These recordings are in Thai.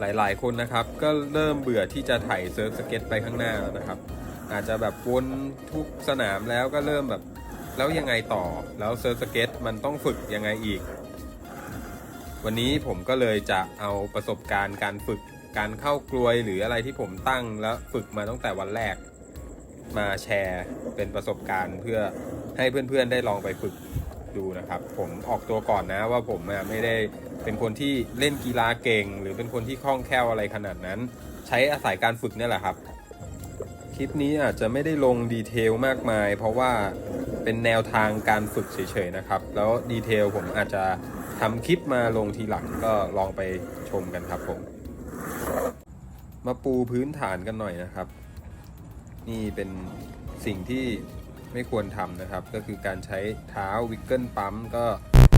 หลายๆ คนนะครับ ก็เริ่มเบื่อที่จะไถ่ายเซิร์ฟสเก็ตไปข้างหน้าแล้วนะครับ อาจจะแบบวนทุกสนามแล้วก็เริ่มแบบแล้วยังไงต่อแล้วเซิร์ฟสเก็ตมันต้องฝึกยังไงอีก วันนี้ผมก็เลยจะเอาประสบการณ์การฝึกการเข้ากลวยหรืออะไรที่ผมตั้งแล้วฝึกมาตั้งแต่วันแรก มาแชร์เป็นประสบการณ์เพื่อให้เพื่อนๆได้ลองไปฝึก ดูนะครับ ผมออกตัวก่อนนะว่าผมไม่ได้เป็นคนที่เล่นกีฬาเก่ง หรือเป็นคนที่คล่องแคล่วอะไรขนาดนั้น ใช้อาศัยการฝึกนี่แหละครับ คลิปนี้อาจจะไม่ได้ลงดีเทลมากมาย เพราะว่าเป็นแนวทางการฝึกเฉยๆนะครับ แล้วดีเทลผมอาจจะทำคลิปมาลงทีหลังก็ลองไปชมกันครับผม มาปูพื้นฐานกันหน่อยนะครับ นี่เป็นสิ่งที่ ไม่ควรทำนะครับ ก็คือการใช้เท้าวิกเกิลปั๊มก็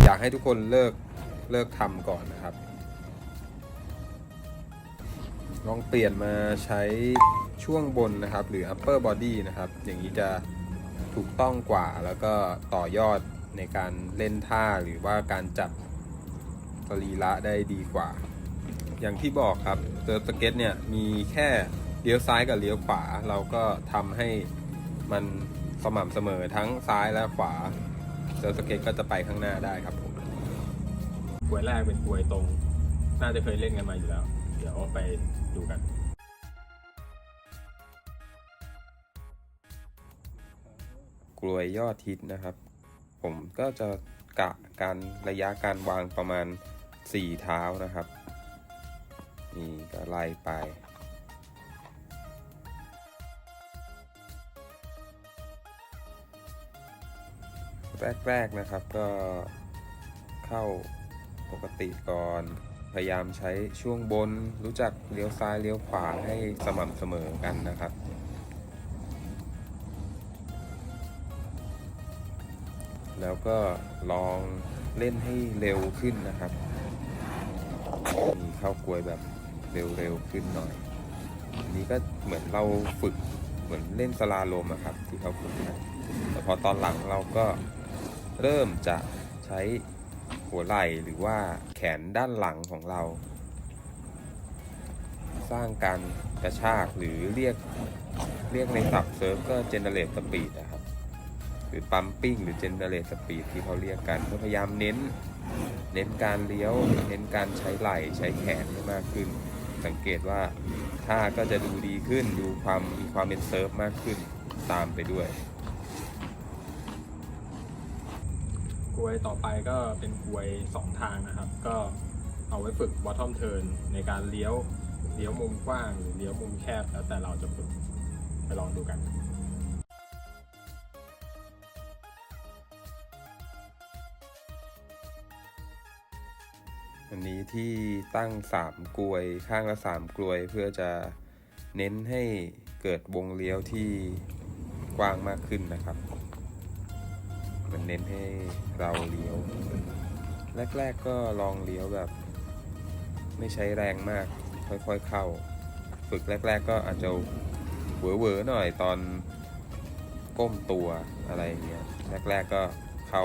อยากให้ทุกคนเลิกเลิกทำก่อนนะครับ ลองเปลี่ยนมาใช้ช่วงบนนะครับ หรือ upper body นะครับ อย่างนี้จะถูกต้องกว่าแล้วก็ต่อยอดในการเล่นท่าหรือว่าการจับสรีระได้ดีกว่า อย่างที่บอกครับเซิร์ฟสเก็ตเนี่ยมีแค่เลี้ยวซ้ายกับเลี้ยวขวา เราก็ทำให้มัน สม่ำเสมอทั้งซ้ายและขวาเซิร์ฟสเก็ตก็จะไปข้างหน้าได้ครับผมกลวยแรกเป็นกลวยตรง น่าจะเคยเล่นกันมาอยู่แล้ว เดี๋ยวไปดูกัน กลวยยอดฮิตนะครับ ผมก็จะกะการระยะการวางประมาณ 4 เท้านะครับ นี่ก็ไล่ไป แรก ๆนะครับก็เข้าปกติก่อน พยายามใช้ช่วงบน รู้จักเลี้ยวซ้ายเลี้ยวขวาให้สม่ำเสมอกันนะครับแล้วก็ลองเล่นให้เร็วขึ้นนะครับ มีเข้ากลวยแบบเร็วๆขึ้นหน่อย อันนี้ก็เหมือนเราฝึกเหมือนเล่นสลาโลมอะครับ ที่เขาฝึกกันแต่พอตอนหลังเราก็ เริ่มจะใช้หัวไหล่หรือว่าแขนด้านหลังของเรา สร้างการกระชากหรือเรียกเรียกในศัพท์เซิร์ฟก็ generate speed นะครับหรือปั๊มปิ้งหรือเจนเนเรตสปีดที่เขาเรียกกันก็พยายามเน้น เน้นการเลี้ยว เน้นการใช้ไหล่ใช้แขนให้มากขึ้น สังเกตว่าท่าก็จะดูดีขึ้นดูความมีความเป็นเซิร์ฟมากขึ้นตามไปด้วย กลวยต่อไปก็เป็นกลวยสองทางนะครับ ก็เอาไว้ฝึก bottom turn ในการเลี้ยวเลี้ยวมุมกว้างหรือเลี้ยวมุมแคบ แล้วแต่เราจะฝึกไปลองดูกันอันนี้ที่ตั้ง 3 กลวยข้างละ 3 กลวยเพื่อจะเน้นให้เกิดวงเลี้ยวที่กว้างมากขึ้นนะครับ มันเน้นให้เราเลี้ยว แรก ๆก็ลองเลี้ยวแบบ ไม่ใช้แรงมาก ค่อยๆเข้า ฝึกแรก ๆ ก็อาจจะเวอๆหน่อยตอนก้มตัวอะไรอย่างเงี้ยแรก ๆก็เข้า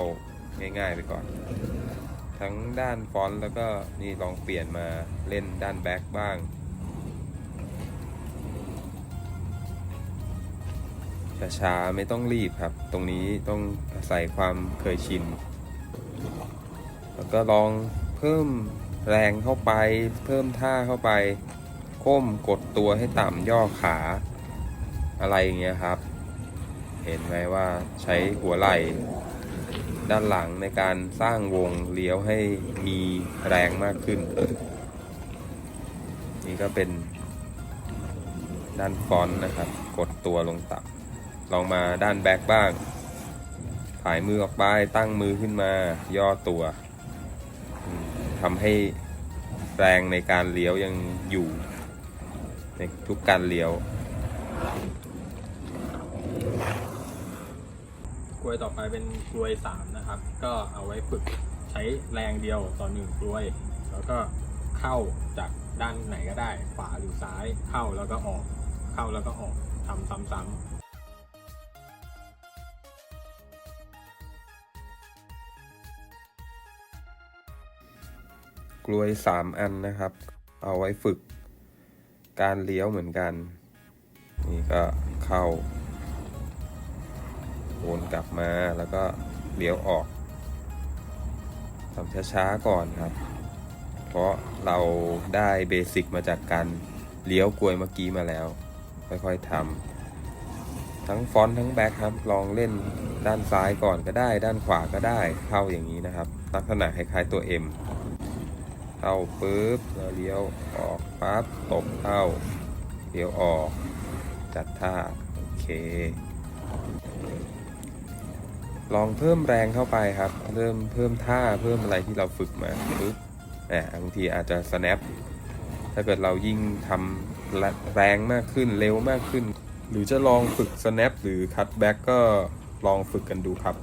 ง่าย ๆ ไปก่อน ทั้งด้านฟอนต์แล้วก็นี่ลองเปลี่ยนมาเล่นด้านแบ็กบ้าง ช้าๆ ไม่ต้องรีบครับ ตรงนี้ต้องอาศัยความเคยชิน แล้วก็ลองเพิ่มแรงเข้าไป เพิ่มท่าเข้าไป ก้มกดตัวให้ต่ำย่อขาอะไรอย่างเงี้ยครับ เห็นไหมว่าใช้หัวไหล่ด้านหลังในการสร้างวงเลี้ยวให้มีแรงมากขึ้น นี่ก็เป็นด้านฟอนต์นะครับ กดตัวลงต่ำ ลองมาด้านแบ็กบ้าง ผายมือออกไปตั้งมือขึ้นมา ย่อตัวทำให้แรงในการเลี้ยวยังอยู่ ในทุกการเลี้ยว กลวยต่อไปเป็นกลวยสามนะครับ ก็เอาไว้ฝึกใช้แรงเดียวต่อหนึ่งกลวย แล้วก็เข้าจากด้านไหนก็ได้ ขวาหรือซ้ายเข้าแล้วก็ออก เข้าแล้วก็ออกทำซ้ำๆ กลวย 3 อันนะครับ เอาไว้ฝึกการเลี้ยวเหมือนกัน นี่ก็เข้าวนกลับมาแล้วก็เลี้ยวออกทำช้าๆก่อนครับ เพราะเราได้เบสิกมาจากการเลี้ยวกลวยเมื่อกี้มาแล้ว ค่อยๆทำทั้งฟอนต์ทั้งแบ็คครับ ลองเล่นด้านซ้ายก่อนก็ได้ ด้านขวาก็ได้เข้าอย่างนี้นะครับ ลักษณะคล้ายๆตัว M เข้าปุ๊บแล้วเลี้ยวออกปั๊บตบเข้าเลี้ยวออก จัดท่าโอเค ลองเพิ่มแรงเข้าไปครับ เริ่มเพิ่มท่าเพิ่มอะไรที่เราฝึกมาปุ๊บแหมบางทีอาจจะ snap ถ้าเกิดเรายิ่งทำแรงมากขึ้นเร็วมากขึ้น หรือจะลองฝึก snap หรือ cut back ก็ลองฝึกกันดูครับ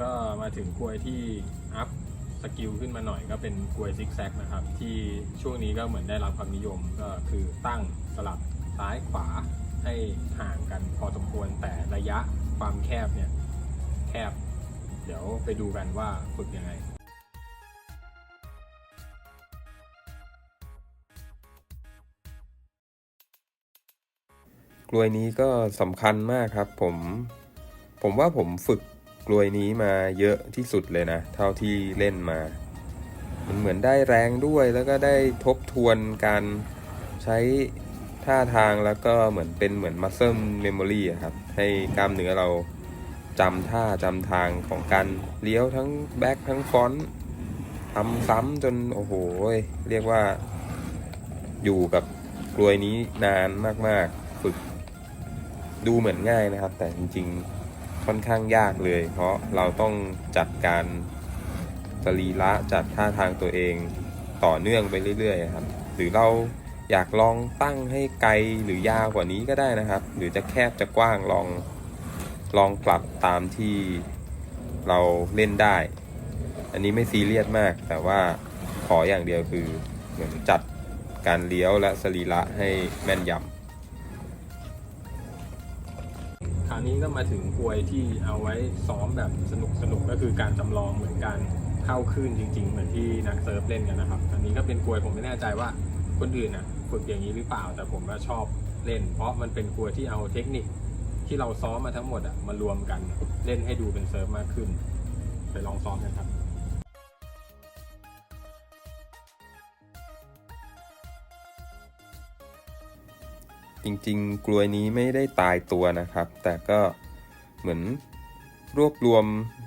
ก็มาถึงกลวยที่อัพ สกิลขึ้นมาหน่อยก็เป็นกลวยซิกแซกนะครับ ที่ช่วงนี้ก็เหมือนได้รับความนิยมก็คือตั้งสลับซ้ายขวาให้ห่างกันพอสมควรแต่ระยะความแคบเนี่ยแคบ เดี๋ยวไปดูกันว่าฝึกยังไงกลวยนี้ก็สำคัญมากครับผมผมว่าผมฝึก กลวยนี้มาเยอะที่สุดเลยนะ เท่าที่เล่นมา มันเหมือนได้แรงด้วยแล้วก็ได้ทบทวนการใช้ท่าทางแล้วก็เหมือนเป็นเหมือน muscle memory อะครับ ให้กล้ามเนื้อเราจำท่าจำทางของการเลี้ยวทั้งแบ็คทั้งฟอนต์ทำซ้ำจนโอ้โห เรียกว่าอยู่กับกลวยนี้นานมากๆ ฝึกดูเหมือนง่ายนะครับ แต่จริง ๆ ค่อนข้างยากเลย เพราะเราต้องจัดการสรีระจัดท่าทางตัวเองต่อเนื่องไปเรื่อยๆครับ หรือเราอยากลองตั้งให้ไกลหรือยาวกว่านี้ก็ได้นะครับ หรือจะแคบจะกว้างลองลองปรับตามที่เราเล่นได้ อันนี้ไม่ซีเรียสมาก แต่ว่าขออย่างเดียวคือเหมือนจัดการเลี้ยวและสรีระให้แม่นยำ คราวนี้ก็มาถึงกลวยที่เอาไว้ซ้อมแบบสนุกสนุกก็คือการจำลองเหมือนการเข้าคลื่นจริง ๆ เหมือนที่นักเซิร์ฟเล่นกันนะครับอันนี้ก็เป็นกลวยผมไม่แน่ใจว่าคนอื่นอะฝึกอย่างนี้หรือเปล่า แต่ผมก็ชอบเล่น เพราะมันเป็นกลวยที่เอาเทคนิคที่เราซ้อมมาทั้งหมดอะมารวมกันเล่นให้ดูเป็นเซิร์ฟมากขึ้น ไปลองซ้อมกันครับ จริงๆ กลวยนี้ไม่ได้ตายตัวนะครับ แต่ก็เหมือนรวบรวม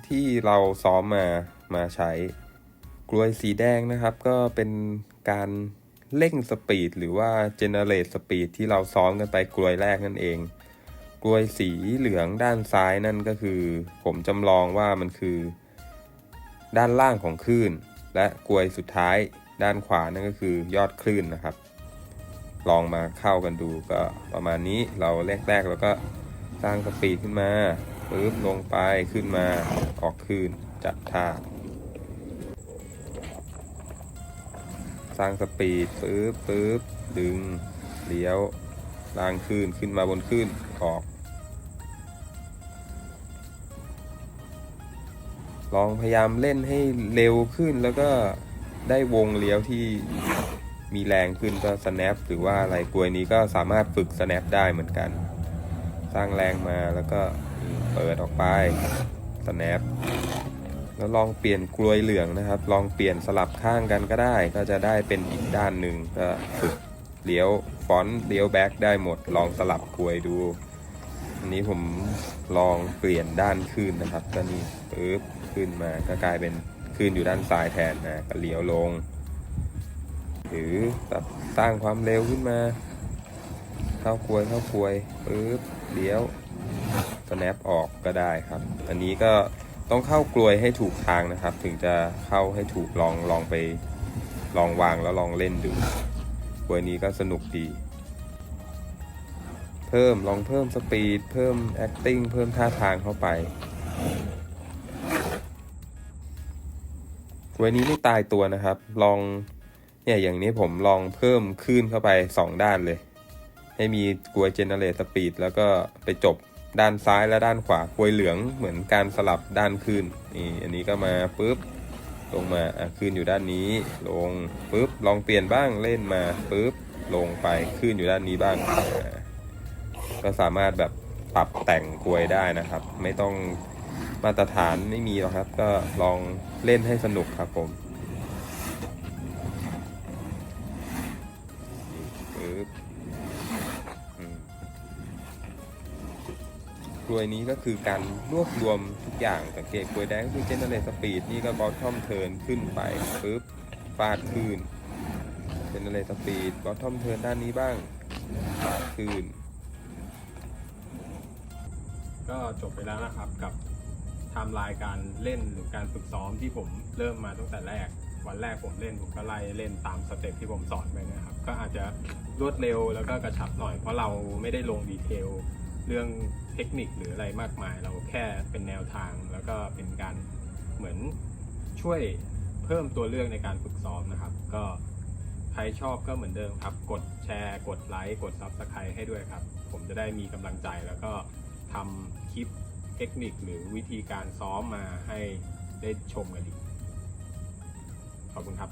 ที่เราซ้อมมามาใช้ กลวยสีแดงนะครับ ก็เป็นการเร่งสปีดหรือว่าเจเนเรตสปีดที่เราซ้อมกันไปกลวยแรกนั่นเอง กลวยสีเหลืองด้านซ้ายนั่นก็คือ ผมจำลองว่ามันคือ ด้านล่างของคลื่น และกลวยสุดท้ายด้านขวานั่นก็คือยอดคลื่นนะครับ ลองมาเข้ากันดูก็ประมาณนี้เราแรกๆเราก็สร้างสปีดขึ้นมาปึ๊บลงไปขึ้นมาออกคืนจัดท่าสร้างสปีดปึ๊บปึ๊บดึงเลี้ยวล่างขึ้นขึ้นมาบนขึ้นออก ลองพยายามเล่นให้เร็วขึ้นแล้วก็ได้วงเลี้ยวที่ มีแรงขึ้นก็ snap หรือว่าอะไรกลวยนี้ก็สามารถฝึก snap ได้เหมือนกัน สร้างแรงมาแล้วก็เปิดออกไป snap แล้วลองเปลี่ยนกลวยเหลืองนะครับ ลองเปลี่ยนสลับข้างกันก็ได้ ก็จะได้เป็นอีกด้านหนึ่งก็ฝึกเลี้ยวฟอนต์เลี้ยวแบ็กได้หมด ลองสลับกลวยดูอันนี้ผมลองเปลี่ยนด้านขึ้นนะครับก็นี่ปึ๊บขึ้นมาก็กลายเป็นขึ้นอยู่ด้านซ้ายแทนนะก็เลี้ยวลง หรือแบบสร้างความเร็วขึ้นมา เข้ากลวยเข้ากลวยปึ๊บเลี้ยว snap ออกก็ได้ครับ อันนี้ก็ต้องเข้ากลวยให้ถูกทางนะครับ ถึงจะเข้าให้ถูกลองลองไปลองวางแล้วลองเล่นดูกลวยนี้ก็สนุกดี เพิ่มลองเพิ่มสปีดเพิ่ม acting เพิ่มท่าทางเข้าไปกลวยนี้ไม่ตายตัวนะครับ ลอง เนี่ยอย่างนี้ผมลองเพิ่มคลื่นเข้าไปสองด้านเลย ให้มีกลวยเจเนเรตสปีดแล้วก็ไปจบด้านซ้ายและด้านขวากลวยเหลืองเหมือนการสลับด้านขึ้นนี่อันนี้ก็มาปุ๊บลงมาอะขึ้นอยู่ด้านนี้ ลงปุ๊บลองเปลี่ยนบ้างเล่นมาปุ๊บลงไปขึ้นอยู่ด้านนี้บ้าง ก็สามารถแบบปรับแต่งกลวยได้นะครับ ไม่ต้องมาตรฐานไม่มีหรอกครับ ก็ลองเล่นให้สนุกครับผม กลวยนี้ก็คือการรวบรวมทุกอย่างสังเกตกลวยแดงก็คือเจนเนอเรตสปีดนี่ก็บอททอมเทิร์นขึ้นไปปึ๊บฟาดขึ้นเจนเนอเรตสปีดบอททอมเทิร์นด้านนี้บ้างฟาดขึ้นก็จบไปแล้วนะครับกับไทม์ไลน์การเล่นหรือการฝึกซ้อมที่ผมเริ่มมาตั้งแต่แรก วันแรกผมเล่นผมก็ไล่เล่นตามสเต็ปที่ผมสอนไปนะครับ ก็อาจจะรวดเร็วแล้วก็กระชับหน่อยเพราะเราไม่ได้ลงดีเทล เรื่องเทคนิคหรืออะไรมากมาย เราแค่เป็นแนวทางแล้วก็เป็นการเหมือนช่วยเพิ่มตัวเลือกในการฝึกซ้อมนะครับ ก็ใครชอบก็เหมือนเดิมครับ กดแชร์ กดไลค์กด Subscribe ให้ด้วยครับ ผมจะได้มีกำลังใจแล้วก็ทำคลิปเทคนิคหรือวิธีการซ้อมมาให้ได้ชมกันอีกขอบคุณครับ